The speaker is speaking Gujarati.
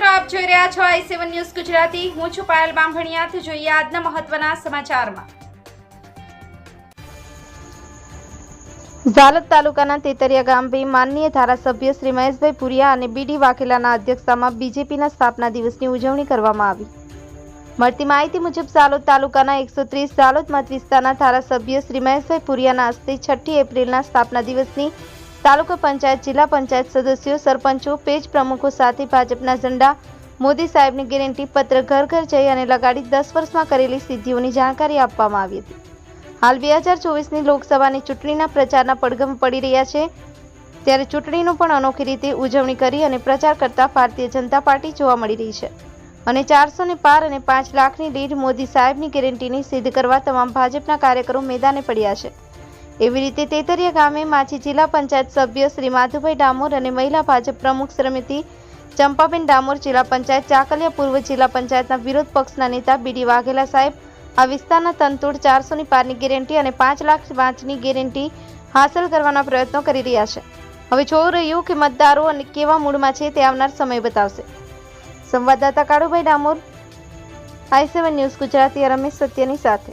રહ્યા છો આઈ સેવન ન્યૂઝ ગુજરાતી. હું છું પાયલ બામભણિયાથી જોઈએ આજના મહત્વના સમાચારમાં. ઝાલોદ તાલુકાના તેતરિયા ગામે માનનીય ધારાસભ્ય શ્રી મહેશભાઈ પુરિયા અને બીડી વાઘેલાના અધ્યક્ષતામાં બીજેપીના સ્થાપના દિવસની ઉજવણી કરવામાં આવી. મળતી માહિતી મુજબ ઝાલોદ તાલુકાના એકસો ત્રીસ ઝાલોદ મત વિસ્તારના ધારાસભ્ય શ્રી મહેશભાઈ પુરિયાના હસ્તે છઠ્ઠી એપ્રિલના સ્થાપના દિવસની તાલુકા પંચાયત, જિલ્લા પંચાયત સદસ્યો, સરપંચો, પેજ પ્રમુખો સાથે ભાજપના ઝંડા મોદી સાહેબની ગેરંટી પત્ર ઘર ઘર જઈ અને લગાડી દસ વર્ષમાં કરેલી સિદ્ધિઓની જાણકારી આપવામાં આવી હતી. હાલ બે હજાર ચોવીસની લોકસભાની ચૂંટણીના પ્રચારના પડઘમ પડી રહ્યા છે. ત્યારે ચૂંટણીનું પણ અનોખી રીતે ઉજવણી કરી અને પ્રચાર કરતા ભારતીય જનતા પાર્ટી જોવા મળી રહી છે. અને ચારસો ને પાર અને પાંચ લાખની લીડ મોદી સાહેબની ગેરંટીની સિદ્ધ કરવા તમામ ભાજપના કાર્યકરો મેદાને પડ્યા છે. એવી રીતે તેતરિયા ગામે માછી જિલ્લા પંચાયત સભ્ય શ્રી માધુભાઈ ડામોર અને મહિલા ભાજપ પ્રમુખ શ્રીમતી ચંપાબેન ડામોર જિલ્લા પંચાયત ચાકલિયા પૂર્વ જિલ્લા પંચાયતના વિરોધ પક્ષના નેતા બીડી વાઘેલા સાહેબ, આ વિસ્તારના તંતુડ ચારસોની પારની ગેરંટી અને પાંચ લાખ પાંચની ગેરંટી હાંસલ કરવાના પ્રયત્નો કરી રહ્યા છે. હવે જોવું રહ્યું કે મતદારો અને કેવા મૂડમાં છે તે આવનાર સમય બતાવશે. સંવાદદાતા Kalubhai Damor, I seven news Gujarati, Ramesh સત્યની સાથે.